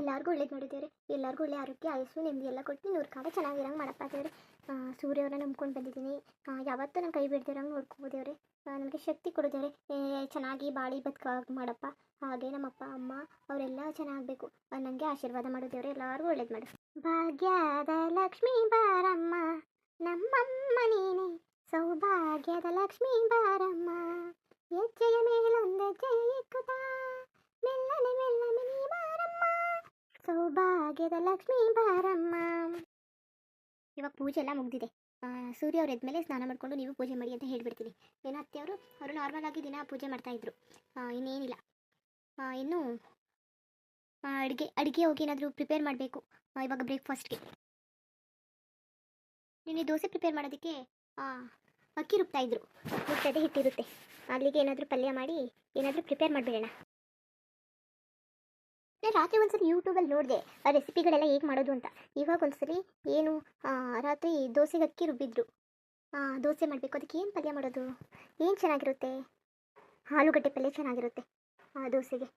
ಎಲ್ಲರಿಗೂ ಒಳ್ಳೇದು ಮಾಡಿದ್ದೇವ್ರಿ ಎಲ್ಲರಿಗೂ ಒಳ್ಳೆ ಆರೋಗ್ಯ, ಆಯಸ್ಸು, ನೆಮ್ಮದಿ ಎಲ್ಲ ಕೊಟ್ಟು ನೂರು ಕಾಲ ಚೆನ್ನಾಗಿರಂಗೆ ಮಾಡಪ್ಪ ದೇವ್ರೆ ಸೂರ್ಯವ್ರನ್ನ ನಂಬ್ಕೊಂಡು ಬಂದಿದ್ದೀನಿ. ಯಾವತ್ತೂ ನನ್ನ ಕೈ ಬಿಡ್ದಿರಂಗೆ ನೋಡ್ಕೋಬೋದೇವ್ರೆ. ನನಗೆ ಶಕ್ತಿ ಕೊಡೋದೇವ್ರಿ. ಚೆನ್ನಾಗಿ ಬಾಳಿ ಬದುಕ ಮಾಡಪ್ಪ. ಹಾಗೆ ನಮ್ಮಪ್ಪ, ಅಮ್ಮ ಅವರೆಲ್ಲ ಚೆನ್ನಾಗಬೇಕು. ನನಗೆ ಆಶೀರ್ವಾದ ಮಾಡೋದೇವ್ರೆ. ಎಲ್ಲರಿಗೂ ಒಳ್ಳೇದು ಮಾಡು ಭಾಗ್ಯದ ಲಕ್ಷ್ಮೀ ಬಾರಮ್ಮ. ನಮ್ಮಮ್ಮ ನೀನೆ. ಸೌಭಾಗ್ಯದ ಲಕ್ಷ್ಮೀ ಬಾರಮ್ಮ. ಹೆಜ್ಜೆಯ ಮೇಲೊಂದು ಜೈ ಇಕ್ಕುತ್ತಾ ಮೆಲ್ಲನೆ ಮೆಲ್ಲನೆ ಸೌಭಾಗ್ಯದ ಲಕ್ಷ್ಮೀ ಬಾರಮ್ಮ. ಇವಾಗ ಪೂಜೆ ಎಲ್ಲ ಮುಗ್ದಿದೆ. ಸೂರ್ಯ ಅವ್ರು ಎದ್ಮೇಲೆ ಸ್ನಾನ ಮಾಡಿಕೊಂಡು ನೀವು ಪೂಜೆ ಮಾಡಿ ಅಂತ ಹೇಳಿಬಿಡ್ತೀನಿ. ಏನೋ ಅತ್ತೆ ಅವರು ನಾರ್ಮಲ್ ಆಗಿ ದಿನ ಪೂಜೆ ಮಾಡ್ತಾ ಇದ್ರು. ಇನ್ನೇನಿಲ್ಲ. ಇನ್ನು ಅಡುಗೆ ಅಡುಗೆ ಹೋಗಿ ಏನಾದರೂ ಪ್ರಿಪೇರ್ ಮಾಡಬೇಕು. ಇವಾಗ ಬ್ರೇಕ್ಫಾಸ್ಟ್ಗೆ ನಿನ್ನೆ ದೋಸೆ ಪ್ರಿಪೇರ್ ಮಾಡೋದಕ್ಕೆ ಅಕ್ಕಿ ರುಬ್ತಾ ಇದ್ರು. ರುಬ್ತದೆ ಹಿಟ್ಟಿರುತ್ತೆ. ಅಲ್ಲಿಗೆ ಏನಾದರೂ ಪಲ್ಯ ಮಾಡಿ ಏನಾದರೂ ಪ್ರಿಪೇರ್ ಮಾಡಿಬಿಡೋಣ. ನಾನು ರಾತ್ರಿ ಒಂದ್ಸರಿ ಯೂಟ್ಯೂಬಲ್ಲಿ ನೋಡಿದೆ ಆ ರೆಸಿಪಿಗಳೆಲ್ಲ ಹೇಗೆ ಮಾಡೋದು ಅಂತ. ಇವಾಗ ಒಂದ್ಸರಿ ಏನು ರಾತ್ರಿ ದೋಸೆಗೆ ಅಕ್ಕಿ ರುಬ್ಬಿದ್ರು. ದೋಸೆ ಮಾಡಬೇಕು ಅದಕ್ಕೆ ಏನು ಪಲ್ಯ ಮಾಡೋದು? ಏನು ಚೆನ್ನಾಗಿರುತ್ತೆ? ಆಲೂಗಡ್ಡೆ ಪಲ್ಯ ಚೆನ್ನಾಗಿರುತ್ತೆ ಆ, ದೋಸೆಗೆ.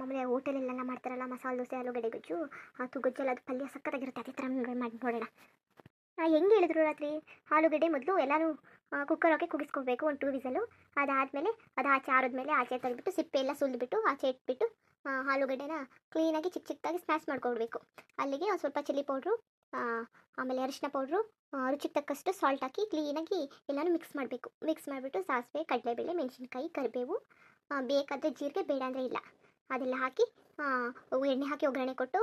ಮಾಮೂಲಿ ಹೋಟೆಲಲ್ಲೆಲ್ಲ ಮಾಡ್ತಾರಲ್ಲ ಮಸಾಲೆ ದೋಸೆ ಆಲೂಗಡ್ಡೆ ಗೊಜ್ಜು ಅದು ಗೊಜ್ಜಲ್ಲ ಅದು ಪಲ್ಯ ಸಕ್ಕತ್ತಾಗಿರುತ್ತೆ ಅದೇ ಥರ ಮಾಡಿ ನೋಡೋಣ. ಹೆಂಗೆ ಹೇಳಿದ್ರು ರಾತ್ರಿ? ಆಲೂಗಡ್ಡೆ ಮೊದಲು ಎಲ್ಲನೂ ಕುಕ್ಕರ್ ಹಾಕಿ ಕುಗಿಸ್ಕೊಬೇಕು ಒಂದು ಟೂ ವಿಸಲು. ಅದಾದಮೇಲೆ ಅದು ಆಚೆ ಆರಿದ್ಮೇಲೆ ಆಚೆ ತೆಗೆದ್ಬಿಟ್ಟು ಸಿಪ್ಪೆ ಎಲ್ಲ ಸುಲಿದ್ಬಿಟ್ಟು ಆಚೆ ಇಟ್ಬಿಟ್ಟು ಆಲೂಗಡ್ಡೆನ ಕ್ಲೀನಾಗಿ ಚಿಕ್ಕ ಚಿಕ್ಕದಾಗಿ ಸ್ಮ್ಯಾಶ್ ಮಾಡ್ಕೊಡ್ಬೇಕು. ಅಲ್ಲಿಗೆ ಒಂದು ಸ್ವಲ್ಪ ಚಿಲ್ಲಿ ಪೌಡ್ರು ಆಮೇಲೆ ಅರಿಶಿನ ಪೌಡ್ರು ರುಚಿಗೆ ತಕ್ಕಷ್ಟು ಸಾಲ್ಟ್ ಹಾಕಿ ಕ್ಲೀನಾಗಿ ಎಲ್ಲನೂ ಮಿಕ್ಸ್ ಮಾಡಬೇಕು. ಮಿಕ್ಸ್ ಮಾಡಿಬಿಟ್ಟು ಸಾಸಿವೆ, ಕಡಲೆಬೇಳೆ, ಮೆಣಸಿನ್ಕಾಯಿ, ಕರಿಬೇವು ಬೇಕಾದರೆ ಜೀರಿಗೆ ಬೇಡ ಅಂದರೆ ಇಲ್ಲ. ಅದೆಲ್ಲ ಹಾಕಿ ಎಣ್ಣೆ ಹಾಕಿ ಒಗ್ಗರಣೆ ಕೊಟ್ಟು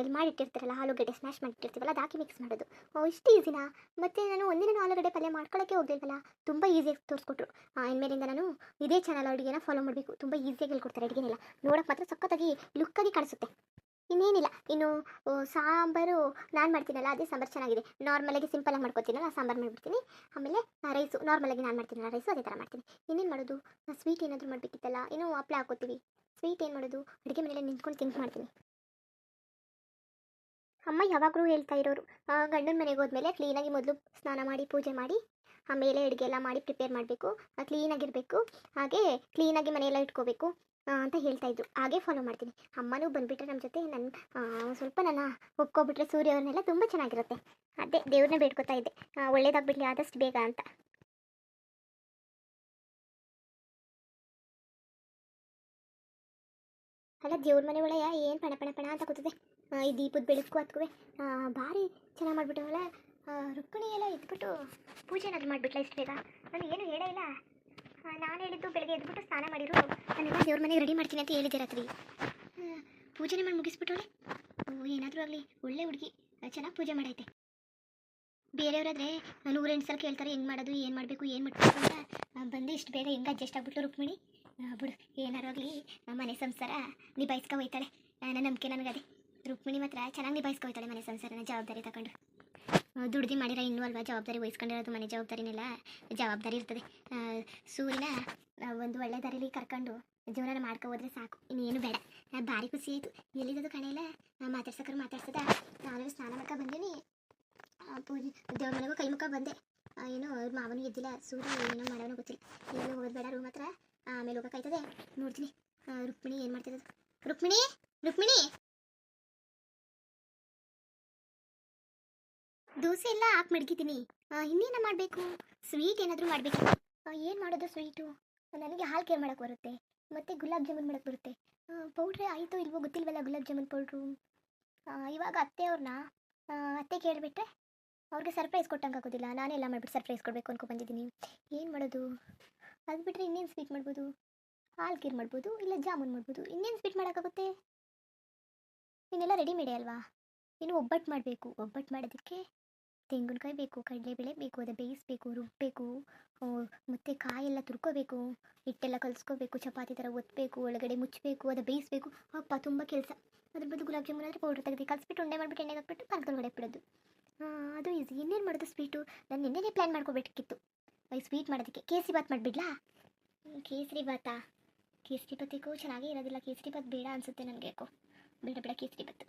ಇಲ್ಲಿ ಮಾಡಿಟ್ಟಿರ್ತಾರಲ್ಲ, ಆಲೂಗಡ್ಡೆ ಸ್ಮ್ಯಾಶ್ ಮಾಡಿಟ್ಟಿರ್ತೀವಲ್ಲ ಅದು ಹಾಕಿ ಮಿಕ್ಸ್ ಮಾಡೋದು ಇಷ್ಟು ಈಸಿನಾ ಮತ್ತು ನಾನು ಒಂದಿನ ಆಲೂಗಡ್ಡೆ ಪಲ್ಯ ಮಾಡ್ಕೊಳ್ಳೋಕ್ಕೆ ಹೋಗ್ಲಿಲ್ವಲ್ಲ? ತುಂಬ ಈಸಿಯಾಗಿ ತೋರಿಸ್ಕೊಟ್ರು. ಇನ್ಮೇಲಿಂದ ನಾನು ಇದೇ ಚಾನಲ್ ಅಡುಗೆನ ಫಾಲೋ ಮಾಡಬೇಕು. ತುಂಬ ಈಸಿಯಾಗಿ ಹೇಳ್ಕೊಡ್ತಾರೆ ಅಡುಗೆನೆಲ್ಲ. ನೋಡೋಕೆ ಮಾತ್ರ ಸಖತ್ತಾಗಿ ಲುಕ್ಕಾಗಿ ಕಾಣಿಸುತ್ತೆ. ಇನ್ನೇನಿಲ್ಲ. ಇನ್ನು ಸಾಂಬಾರು ನಾನು ಮಾಡ್ತೀನಲ್ಲ, ಅದೇ ಸಾಂಬಾರು ಚೆನ್ನಾಗಿದೆ. ನಾರ್ಮಲಾಗಿ ಸಿಂಪಲಾಗಿ ಮಾಡ್ಕೊತೀನಲ್ಲ ಸಾಂಬಾರು ಮಾಡಿಬಿಡ್ತೀನಿ. ಆಮೇಲೆ ರೈಸು ನಾರ್ಮಲಾಗಿ ನಾನು ಮಾಡ್ತೀನಲ್ಲ ರೈಸು ಅದೇ ಥರ ಮಾಡ್ತೀನಿ. ಇನ್ನೇನು ಮಾಡೋದು? ಸ್ವೀಟ್ ಏನಾದರೂ ಮಾಡಬೇಕಿತ್ತಲ್ಲ, ಇನ್ನು ಹಪ್ಳ ಹಾಕೋತೀವಿ ಸ್ವೀಟ್ ಏನು ಮಾಡೋದು? ಅಡುಗೆ ಮನೆಯಲ್ಲ ನಿಂತ್ಕೊಂಡು ತಿಂಕ್ ಮಾಡ್ತೀನಿ. ಅಮ್ಮ ಯಾವಾಗಲೂ ಹೇಳ್ತಾ ಇರೋರು ಗಂಡನ ಮನೆಗೆ ಹೋದ್ಮೇಲೆ ಕ್ಲೀನಾಗಿ ಮೊದಲು ಸ್ನಾನ ಮಾಡಿ, ಪೂಜೆ ಮಾಡಿ, ಆಮೇಲೆ ಅಡುಗೆ ಎಲ್ಲ ಮಾಡಿ ಪ್ರಿಪೇರ್ ಮಾಡಬೇಕು ಕ್ಲೀನಾಗಿರಬೇಕು ಹಾಗೆ ಕ್ಲೀನಾಗಿ ಮನೆಯೆಲ್ಲ ಇಟ್ಕೋಬೇಕು. ಅಂತ ಹೇಳ್ತಾ ಇದ್ರು. ಹಾಗೆ ಫಾಲೋ ಮಾಡ್ತೀನಿ. ಅಮ್ಮನೂ ಬಂದುಬಿಟ್ರೆ ನಮ್ಮ ಜೊತೆ ನನ್ನ ಸ್ವಲ್ಪ ನನ್ನ ಒಪ್ಕೊಬಿಟ್ರೆ ಸೂರ್ಯ ಅವ್ರನ್ನೆಲ್ಲ ತುಂಬ ಚೆನ್ನಾಗಿರುತ್ತೆ. ಅದೇ ದೇವ್ರನ್ನ ಬೇಡ್ಕೊತಾ ಇದ್ದೆ. ಒಳ್ಳೇದಾಗ್ಬಿಡಲಿ, ಆದಷ್ಟು ಬೇಗ ಅಂತ. ಅಲ್ಲ, ದೇವ್ರ ಮನೆ ಒಳಗೆ ಏನು ಪಣ ಪಣ ಪಣ ಅಂತ ಕೂತದೆ. ಈ ದೀಪದ ಬೆಳಕು ಹತ್ಕುವೆ. ಭಾರಿ ಚೆನ್ನಾಗಿ ಮಾಡಿಬಿಟ್ಟವಲ್ಲ ರುಕ್ಕಣಿ ಎಲ್ಲ ಇದ್ಬಿಟ್ಟು ಪೂಜೆ ಏನಾದ್ರು ಮಾಡಿಬಿಟ್ಲ ಇಷ್ಟು ಬೇಗ? ನಾನು ಏನು ಹೇಳೇ ಇಲ್ಲ. ನಾನು ಹೇಳಿದ್ದು ಬೆಳಗ್ಗೆ ಎದ್ಬಿಟ್ಟು ಸ್ನಾನ ಮಾಡಿರು. ನಾನೆಲ್ಲ ದೇವ್ರ ಮನೆಗೆ ರೆಡಿ ಮಾಡ್ತೀನಿ ಅಂತ ಹೇಳಿದ್ದೆ ರಾತ್ರಿ. ಪೂಜೆನೇ ಮಾಡಿ ಮುಗಿಸ್ಬಿಟ್ಟವಳೆ? ಓ, ಏನಾದರೂ ಆಗಲಿ, ಒಳ್ಳೆ ಹುಡುಗಿ. ಚೆನ್ನಾಗಿ ಪೂಜೆ ಮಾಡೈತೆ. ಬೇರೆಯವರಾದ್ರೆ ನೂರೆಂಟು ಸಲ ಕೇಳ್ತಾರೆ, ಹೆಂಗೆ ಮಾಡೋದು, ಏನು ಮಾಡಬೇಕು ಏನು ಮಾಡಬೇಕು ಅಂತ. ಬಂದು ಇಷ್ಟು ಬೇಗ ಹೆಂಗೆ ಅಡ್ಜಸ್ಟ್ ಆಗ್ಬಿಟ್ಲು ರುಕ್ಮಿಣಿ. ಬಿಡು ಏನಾರು ಆಗಲಿ ಮನೆ ಸಂಸಾರ ನಿಭಾಯಿಸ್ಕೊ ಹೋಯ್ತಾಳೆ. ನನ್ನ ನಂಬಿಕೆ ನನಗದೆ. ರುಕ್ಮಿಣಿ ಮಾತ್ರ ಚೆನ್ನಾಗಿ ನಿಭಾಯಿಸ್ಕೊ ಹೋಯ್ತಾಳೆ ಮನೆ ಸಂಸಾರನ ಜವಾಬ್ದಾರಿ ತಗೊಂಡು. ದುಡ್ದು ಮಾಡಿರ ಇನ್ನೂ ಅಲ್ವಾ? ಜವಾಬ್ದಾರಿ ವಹಿಸ್ಕೊಂಡಿರೋದು ಮನೆ ಜವಾಬ್ದಾರಿನೆಲ್ಲ? ಜವಾಬ್ದಾರಿ ಇರ್ತದೆ. ಸೂರ್ಯನ ಒಂದು ಒಳ್ಳೆ ದಾರಿಲಿ ಕರ್ಕೊಂಡು ಜೀವನ ಮಾಡ್ಕೊ ಹೋದ್ರೆ ಸಾಕು. ಇನ್ನೇನು ಬೇಡ. ಭಾರಿ ಖುಷಿ ಆಯಿತು. ಎಲ್ಲಿದ್ದು ಕಣೆಲ್ಲ? ಮಾತಾಡ್ಸಕ್ರೆ ಮಾತಾಡ್ಸದ? ನಾನು ಸ್ನಾನ ಮಾಡ್ಕೊ ಬಂದೀನಿ. ಪೂಜೆ ದೇವ್ರ ಮನೆಗೂ ಕೈ ಮುಖ ಬಂದೆ. ಏನು, ಅವ್ರ ಮಾವನು ಎದ್ದಿಲ್ಲ. ಸೂರ್ಯ ಏನೋ ಮಾಡೋನು ಗೊತ್ತಿಲ್ಲ. ಎಲ್ಲೂ ಬೇಡ, ರೂಮ್ ಹತ್ರ. ಆಮೇಲೆ ಹೋಗೋಕ್ಕಾಯ್ತದೆ ನೋಡ್ತೀನಿ. ರುಕ್ಮಿಣಿ ಏನು ಮಾಡ್ತಿರೋದು? ರುಕ್ಮಿಣಿ? ರುಕ್ಮಿಣಿ? ದೋಸೆ ಎಲ್ಲ ಹಾಕಿ ಮಡಗಿದ್ದೀನಿ. ಇನ್ನೇನ ಮಾಡಬೇಕು? ಸ್ವೀಟ್ ಏನಾದರೂ ಮಾಡಬೇಕು. ಏನು ಮಾಡೋದು ಸ್ವೀಟು ನನಗೆ ಹಾಲು ಕೇರ್ ಮಾಡೋಕ್ಕೆ ಬರುತ್ತೆ. ಮತ್ತು ಗುಲಾಬ್ ಜಾಮೂನ್ ಮಾಡೋಕ್ಕೆ ಬರುತ್ತೆ. ಪೌಡ್ರೆ ಆಯಿತು ಇಲ್ವೋ ಗೊತ್ತಿಲ್ವಲ್ಲ ಗುಲಾಬ್ ಜಾಮೂನ್ ಪೌಡ್ರು ಇವಾಗ ಅತ್ತೆ ಅವ್ರನ್ನ ಅತ್ತೆ ಕೇಳಿಬಿಟ್ರೆ ಅವ್ರಿಗೆ ಸರ್ಪ್ರೈಸ್ ಕೊಟ್ಟಂಗೆ ಆಗೋದಿಲ್ಲ ನಾನೇ ಎಲ್ಲ ಮಾಡಿಬಿಟ್ಟು ಸರ್ಪ್ರೈಸ್ ಕೊಡಬೇಕು ಅನ್ಕೊ ಬಂದಿದ್ದೀನಿ. ಏನು ಮಾಡೋದು? ಅದು ಬಿಟ್ಟರೆ ಇನ್ನೇನು ಸ್ವೀಟ್ ಮಾಡ್ಬೋದು? ಹಾಲು ಕೀರ್ ಮಾಡ್ಬೋದು ಇಲ್ಲ ಜಾಮೂನ್ ಮಾಡ್ಬೋದು? ಇನ್ನೇನು ಸ್ವೀಟ್ ಮಾಡೋಕ್ಕಾಗುತ್ತೆ? ಇನ್ನೆಲ್ಲ ರೆಡಿಮೇಡೇ ಅಲ್ವಾ? ಇನ್ನು ಒಬ್ಬಟ್ಟು ಮಾಡಬೇಕು. ಒಬ್ಬಟ್ಟು ಮಾಡೋದಕ್ಕೆ ತೆಂಗಿನಕಾಯಿ ಬೇಕು, ಕಡಲೆಬೇಳೆ ಬೇಕು, ಅದು ಬೇಯಿಸ್ಬೇಕು ರುಬ್ಬಬೇಕು ಮತ್ತು ಕಾಯೆಲ್ಲ ತುರ್ಕೋಬೇಕು, ಹಿಟ್ಟೆಲ್ಲ ಕಲಿಸ್ಕೋಬೇಕು, ಚಪಾತಿ ಥರ ಒತ್ತಬೇಕು ಒಳಗಡೆ ಮುಚ್ಚಬೇಕು ಅದು ಬೇಯಿಸ್ಬೇಕು. ಅಪ್ಪ, ತುಂಬ ಕೆಲಸ. ಅದ್ರ ಬದಲು ಗುಲಾಬ್ ಜಾಮೂನ್ ಆದರೆ ಪೌಡ್ರ್ ತೆಗೆದು ಕಲಿಸ್ಬಿಟ್ಟು ಉಂಡೆ ಮಾಡಿಬಿಟ್ಟು ಎಣ್ಣೆಗೆ ಹಾಕ್ಬಿಟ್ಟು ಪಾನದೊಳಗಡೆ ಬಿಡೋದು ಅದು ಈಸಿ ಇನ್ನೇನು ಮಾಡೋದು ಸ್ವೀಟು ನಾನು ನಿನ್ನೆನೇ ಪ್ಲ್ಯಾನ್ ಮಾಡ್ಕೋಬೇಕಿತ್ತು. ಸ್ವೀಟ್ ಮಾಡೋದಕ್ಕೆ. ಕೇಸರಿ ಬಾತ್ ಮಾಡಿಬಿಡ್ಲಾ? ಕೇಸರಿ ಬಾತಾ ಕೇಸರಿ ಬಾತಿಗೂ ಚೆನ್ನಾಗೇ ಇರೋದಿಲ್ಲ. ಕೇಸರಿ ಬಾತ್ ಬೇಡ ಅನಿಸುತ್ತೆ ನನಗೆ ಯಾಕೋ. ಬೇಡ ಬೇಡ ಕೇಸರಿ ಭಾತ್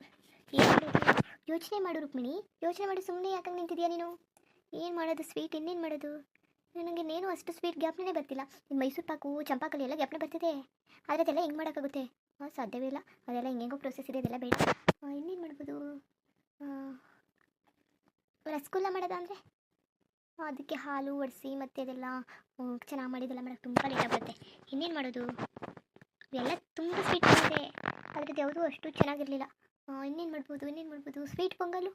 ಯೋಚನೆ ಮಾಡು ರುಕ್ಮಿಣಿ, ಯೋಚನೆ ಮಾಡಿ ಸುಮ್ಮನೆ ಯಾಕಂಗೆ ನಿಂತಿದ್ಯಾ ನೀನು? ಏನು ಮಾಡೋದು ಸ್ವೀಟ್ ಇನ್ನೇನು ಮಾಡೋದು? ನನಗೆ ಇನ್ನೇನು ಅಷ್ಟು ಸ್ವೀಟ್ ಗ್ಯಾಪ್ನೇ ಬರ್ತಿಲ್ಲ. ಇನ್ನು ಮೈಸೂರು ಪಾಕು ಚಂಪಾಕಲಿ ಎಲ್ಲ ಗ್ಯಾಪ್ನೇ ಬರ್ತಿದೆ. ಆದರೆ ಅದೆಲ್ಲ ಹೆಂಗೆ ಮಾಡೋಕ್ಕಾಗುತ್ತೆ? ಹಾಂ ಸಾಧ್ಯವೇ ಇಲ್ಲ. ಅದೆಲ್ಲ ಹೆಂಗೆಂಗೋ ಪ್ರೊಸೆಸ್ ಇದೆ, ಅದೆಲ್ಲ ಬೇಡ. ಇನ್ನೇನು ಮಾಡ್ಬೋದು? ರಸಗುಲ್ಲ ಮಾಡೋದಾ ಅಂದರೆ? ಅದಕ್ಕೆ ಹಾಲು, ಒಡಿಸಿ ಮತ್ತು ಅದೆಲ್ಲ ಚೆನ್ನಾಗಿ ಮಾಡಿದೆಲ್ಲ ಮಾಡೋಕ್ಕೆ ತುಂಬ ಲೇಟ್ ಆಗುತ್ತೆ. ಇನ್ನೇನು ಮಾಡೋದು? ಎಲ್ಲ ತುಂಬ ಸ್ವೀಟ್ ಇದೆ ಅದ್ರದ್ದು ಯಾವುದೂ ಅಷ್ಟು ಚೆನ್ನಾಗಿರಲಿಲ್ಲ. ಇನ್ನೇನು ಮಾಡ್ಬೋದು ಇನ್ನೇನು ಮಾಡ್ಬೋದು? Sweet pongal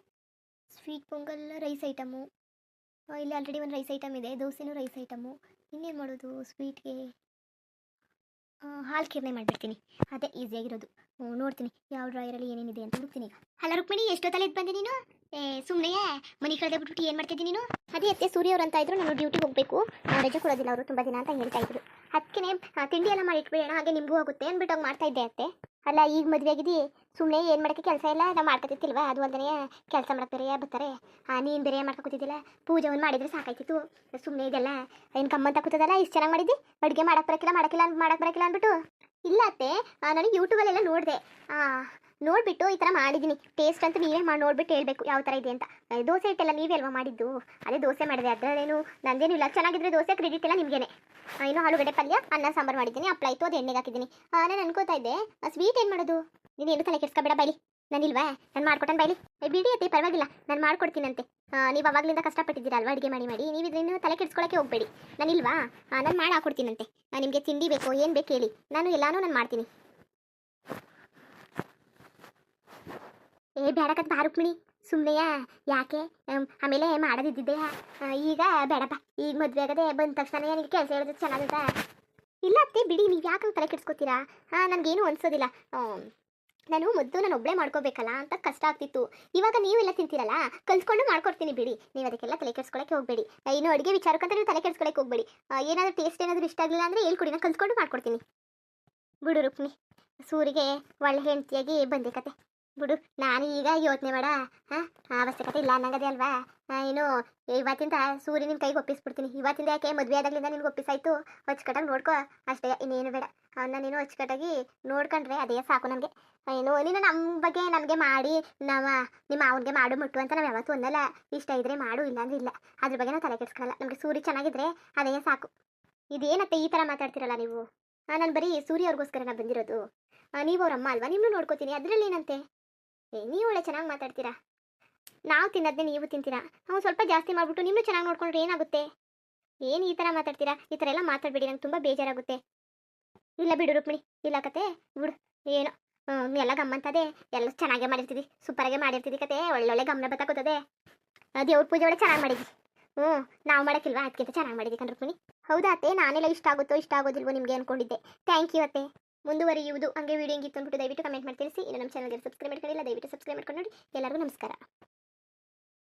sweet pongal rice item ಇಲ್ಲಿ ಆಲ್ರೆಡಿ ಒಂದು ರೈಸ್ ಐಟಮ್ ಇದೆ, ದೋಸೆನೂ ರೈಸ್ ಐಟಮು ಇನ್ನೇನು ಮಾಡೋದು? ಸ್ವೀಟ್ಗೆ ಹಾಲು ಕಿರ್ನೆ ಮಾಡಿಬಿಡ್ತೀನಿ. ಅದೇ ಈಸಿಯಾಗಿರೋದು ನೋಡ್ತೀನಿ ಯಾವ ಡ್ರಾಯರಲ್ಲಿ ಏನೇನಿದೆ ಅಂತ ಹುಡುಕ್ತೀನಿ ಈಗ. ಅಲ್ಲ ರುಕ್ಮಿಣಿ, ಎಷ್ಟೊತ್ತಲ್ಲಿ ಇದು ಬಂದೆ ನೀನು? ಏ ಸುಮ್ಮನೆ ಮನೆ ಕಳೆದ ಬಿಟ್ಬಿಟ್ಟು ಏನು ಮಾಡ್ತಿದ್ದೀನಿ ನೀನು? ಅದೇ ಅತ್ತೆ ಸೂರ್ಯ ಅಂತ ಇದ್ರು, ನಾನು ಡ್ಯೂಟಿಗೆ ಹೋಗಬೇಕು. ರಜೆ ಕೊಡೋದಿಲ್ಲ, ಅವರು ತುಂಬ ದಿನ ಅಂತ ಹೇಳ್ತಾ ಇದ್ರು. ಅದಕ್ಕೆ ತಿಂಡಿ ಎಲ್ಲ ಮಾಡಿ ಇಟ್ಬಿಡೋಣ ಹಾಗೆ ನಿಮಗೂ ಆಗುತ್ತೆ ಅಂದ್ಬಿಟ್ಟು ಹೋಗಿ ಮಾಡ್ತಾ ಇದ್ದೆ ಅತ್ತೆ. ಅಲ್ಲ, ಈಗ ಮದುವೆ ಆಗಿದ್ದಿ. ಸುಮ್ಮನೆ ಏನು ಮಾಡಕ್ಕೆ ಕೆಲಸ ಇಲ್ಲ? ನಾವು ಮಾಡ್ಕೊತಿತ್ತಿಲ್ವಾ ಅದು ಒಂದನೇ ಕೆಲಸ ಮಾಡಕ್ಕೆ ಬೇರೆ ಬರ್ತಾರೆ? ನೀನು ಬೇರೆ ಮಾಡ್ಕೊ ಕೂತಿದ್ದಿಲ್ಲ? ಪೂಜೆ ಒಂದು ಮಾಡಿದ್ರೆ ಸಾಕಾಯ್ತಿತ್ತು. ಸುಮ್ಮನೆ ಇದೆಲ್ಲ. ಏನು ಕಮ್ಮಂತ ಕೂತದಲ್ಲ? ಇಷ್ಟು ಚೆನ್ನಾಗಿ ಮಾಡಿದ್ದಿ? ಅಡುಗೆ ಮಾಡಕ್ಕೆ ಬರಕಿಲ್ಲ, ಮಾಡಕಿಲ್ಲ ಮಾಡಕ್ಕೆ ಬರಕಿಲ್ಲ ಅಂದ್ಬಿಟ್ಟು. ಇಲ್ಲ ಅತ್ತೆ ನನಗೆ ಯೂಟ್ಯೂಬಲ್ಲೆಲ್ಲ ನೋಡಿದೆ. ನೋಡಿಬಿಟ್ಟು ಈ ಥರ ಮಾಡಿದ್ದೀನಿ. ಟೇಸ್ಟ್ ಅಂತ ನೀವೇ ಮಾಡಿ ನೋಡ್ಬಿಟ್ಟು ಹೇಳ್ಬೇಕು ಯಾವ ಥರ ಇದೆ ಅಂತ. ದೋಸೆ ಇಟ್ಟೆಲ್ಲ ನೀವೇ ಅಲ್ವಾ ಮಾಡಿದ್ದು? ಅದೇ ದೋಸೆ ಮಾಡಿದೆ. ಅದರಲ್ಲೇನು ನಂದೇನು ಇಲ್ಲ. ಚೆನ್ನಾಗಿದ್ರೆ ದೋಸೆ ಕ್ರೆಡಿಟ್ ಎಲ್ಲ ನಿಮಗೇನೆ. ಇನ್ನು ಆಲೂಗಡ್ಡೆ ಪಲ್ಯ, ಅನ್ನ, ಸಾಂಬಾರು ಮಾಡಿದ್ದೀನಿ. ಹಪ್ಳ ಇತ್ತು, ಅದು ಎಣ್ಣೆಗೆ ಹಾಕಿದ್ದೀನಿ. ನಾನು ಅನ್ಕೋತಾ ಇದ್ದೆ ಸ್ವೀಟ್ ಏನು ಮಾಡೋದು? ನೀನು ಏನು ತಲೆ ಕೆಡ್ಸ್ಕೊಬೇಡ, ಬೈಲಿ. ನಾನಿಲ್ವಾ ನಾನು ಮಾಡ್ಕೊಟ್ಟನ್ ಬೈಲಿ. ಬಿಡಿ ಅತ್ತೆ, ಪರವಾಗಿಲ್ಲ. ನಾನು ಮಾಡ್ಕೊಡ್ತೀನಂತೆ. ನೀವು ಅವಾಗಲಿಂದ ಕಷ್ಟಪಟ್ಟಿದ್ದೀರಲ್ವಾ ಅಡುಗೆ ಮಾಡಿ ಮಾಡಿ? ನೀವು ಇದನ್ನು ತಲೆ ಕೆಡ್ಸ್ಕೊಳಕ್ಕೆ ಹೋಗಬೇಡಿ. ನಾನಿಲ್ವಾ ನಾನು ಮಾಡಿ ಹಾಕೊಡ್ತೀನಂತೆ. ನಿಮಗೆ ತಿಂಡಿ ಬೇಕೋ, ಏನು ಬೇಕು ಹೇಳಿ. ನಾನು ಎಲ್ಲಾನು ನಾನು ಮಾಡ್ತೀನಿ. ಏ, ಬೇಡಕತ್ ಬಾ ರುಕ್ಮಿಣಿ. ಸುಮ್ಮನೆ ಯಾಕೆ? ಆಮೇಲೆ ಮಾಡೋದಿದ್ದಿದ್ದೆ. ಈಗ ಬೇಡಪ್ಪ. ಈಗ ಮದುವೆ ಆಗದೆ ಬಂದ ತಕ್ಷಣ ನನಗೆ ಕೆಲಸ ಹೇಳೋದು ಚೆನ್ನಾಗಿತ್ತ ಇಲ್ಲ ಅತ್ತೆ, ಬಿಡಿ, ನೀವು ಯಾಕೆ ತಲೆ ಕೆಡ್ಸ್ಕೊತೀರಾ? ಹಾಂ ನನಗೇನು ಅನ್ಸೋದಿಲ್ಲ. ನಾನು ಮೊದಲು ನಾನು ಒಬ್ಬಳೇ ಮಾಡ್ಕೋಬೇಕಲ್ಲ ಅಂತ ಕಷ್ಟ ಆಗ್ತಿತ್ತು. ಇವಾಗ ನೀವೆಲ್ಲ ತಿಂತೀರಲ್ಲ? ಕಲ್ಸ್ಕೊಂಡು ಮಾಡ್ಕೊಡ್ತೀನಿ ಬಿಡಿ. ನೀವು ಅದಕ್ಕೆಲ್ಲ ತಲೆ ಕೆಡ್ಸ್ಕೊಳಕ್ಕೆ ಹೋಗಬೇಡಿ. ಇನ್ನು ಅಡುಗೆ ವಿಚಾರಕ್ಕಂತ ನೀವು ತಲೆ ಕೆಡ್ಸ್ಕೊಳಕ್ಕೆ ಹೋಗಬೇಡಿ. ಏನಾದರೂ ಟೇಸ್ಟ್ ಏನಾದರೂ ಇಷ್ಟ ಆಗಲಿಲ್ಲ ಅಂದರೆ ಹೇಳ್ಕೊಡಿ, ನಾನು ಕಲ್ಸ್ಕೊಂಡು ಮಾಡ್ಕೊಡ್ತೀನಿ. ಬಿಡು ರುಕ್ಮಿ ಸೂರಿಗೆ ಒಳ್ಳೆ ಹೆಂಡತಿಯಾಗಿ ಬಂದೆ ಕತೆ. ಬಿಡು, ನಾನು ಈಗ ಯೋಚನೆ ಮಾಡ ಅವಶ್ಯಕತೆ ಇಲ್ಲ ಅನ್ನಂಗದೆ ಅಲ್ವಾ? ಏನು ಇವತ್ತಿಂದ ಸೂರ್ಯ ನಿನ್ನ ಕೈಗೆ ಒಪ್ಪಿಸ್ಬಿಡ್ತೀನಿ. ಇವತ್ತಿಂದ ಯಾಕೆ ಮದುವೆ ಆದಾಗಲಿಂದ ನಿನ್ಗೆ ಒಪ್ಪಿಸಾಯ್ತು? ಅಚ್ಚುಕಟ್ಟಾಗಿ ನೋಡ್ಕೊ. ಅಷ್ಟೇ, ಇನ್ನೇನು ಬೇಡ. ಅವನ್ನ ನೀನು ಅಚ್ಚುಕಟ್ಟಾಗಿ ನೋಡ್ಕೊಂಡ್ರೆ ಅದೇ ಸಾಕು ನನಗೆ ಏನು ನೀನು ನಮ್ಮ ಬಗ್ಗೆ ನಮಗೆ ಮಾಡಿ, ನಮ್ಮ, ನಿಮ್ಮ ಅವನಿಗೆ ಮಾಡು ಮುಟ್ಟು ಅಂತ ನಾವು ಯಾವತ್ತೂ ಒಂದಲ್ಲ ಇಷ್ಟ ಇದ್ರೆ ಮಾಡು ಇಲ್ಲ ಅಂದ್ರೆ ಇಲ್ಲ. ಅದ್ರ ಬಗ್ಗೆ ನಾವು ತಲೆ ಕೆಡ್ಸ್ಕೊಳಲ್ಲ. ನಮಗೆ ಸೂರ್ಯ ಚೆನ್ನಾಗಿದ್ರೆ ಅದೇ ಸಾಕು. ಇದೇನತ್ತೆ ಈ ಥರ ಮಾತಾಡ್ತಿರಲ್ಲ ನೀವು? ನಾನು ಬರೀ ಸೂರ್ಯ ಅವ್ರಿಗೋಸ್ಕರ ನಾನು ಬಂದಿರೋದು ನೀವು ಅವ್ರ ಅಮ್ಮ ಅಲ್ವಾ? ನಿಮ್ಮನ್ನು ನೋಡ್ಕೋತೀನಿ. ಅದರಲ್ಲಿ ಏನಂತೆ ಏ, ನೀವು ಒಳ್ಳೆ ಚೆನ್ನಾಗಿ ಮಾತಾಡ್ತೀರಾ? ನಾವು ತಿನ್ನೋದನ್ನೇ ನೀವು ತಿಂತೀರಾ? ನಾವು ಸ್ವಲ್ಪ ಜಾಸ್ತಿ ಮಾಡಿಬಿಟ್ಟು ನಿಮ್ಮನ್ನು ಚೆನ್ನಾಗಿ ನೋಡ್ಕೊಂಡ್ರೆ ಏನಾಗುತ್ತೆ? ಏನು ಈ ಥರ ಮಾತಾಡ್ತೀರಾ? ಈ ಥರ ಎಲ್ಲ ಮಾತಾಡಬೇಡಿ, ನಂಗೆ ತುಂಬ ಬೇಜಾರಾಗುತ್ತೆ. ಇಲ್ಲ ಬಿಡು ರುಕ್ಮಿಣಿ, ಇಲ್ಲ ಕತೆ, ಬಿಡು. ಏನು? ಎಲ್ಲ ಗಮ್ಮಂತದೆ ಎಲ್ಲ ಚೆನ್ನಾಗೇ ಮಾಡಿರ್ತೀವಿ ಸೂಪರಾಗೆ ಮಾಡಿರ್ತೀವಿ ಕತೆ, ಒಳ್ಳೊಳ್ಳೆ ಗಮನ ಬತ್ತಾಕೋತದೆ ದೇವ್ರ ಪೂಜೆ ಒಳ್ಳೆ ಚೆನ್ನಾಗಿ ಮಾಡಿದ್ವಿ ಹ್ಞೂ ನಾವು ಮಾಡೋಕ್ಕಿಲ್ವಾ? ಅದಕ್ಕಿಂತ ಚೆನ್ನಾಗಿ ಮಾಡಿದ್ವಿ ಕಣ್ ರುಕ್ಮಿಣಿ. ಹೌದಾ ಅತ್ತೆ, ನಾನೆಲ್ಲ ಇಷ್ಟ ಆಗುತ್ತೋ, ಇಷ್ಟ ಆಗೋದಿಲ್ವೋ ನಿಮಗೆ ಅನ್ಕೊಂಡಿದ್ದೆ. ಥ್ಯಾಂಕ್ ಯು ಅತ್ತೆ. ಮುಂದುವರಿಯುವುದು ಹಂಗೆ ವಿಡಿಯೋ ಹಿಂಗಿತ್ತು ಅಂದ್ಬಿಟ್ಟು ದಯವಿಟ್ಟು ಕಮೆಂಟ್ ಮಾಡಿ ತಿಳಿಸಿ ಇನ್ನು ನಮ್ಮ ಚಾನಲ್ಗೆ ಸಬ್ಸ್ಕ್ರೈಬ್ ಮಾಡ್ಕೊಂಡಿಲ್ಲ, ದಯವಿಟ್ಟು ಸಬ್ಸ್ಕ್ರೈಬ್ ಮಾಡ್ಕೊಂಡು ನೋಡಿ. ಎಲ್ಲರಿಗೂ ನಮಸ್ಕಾರ.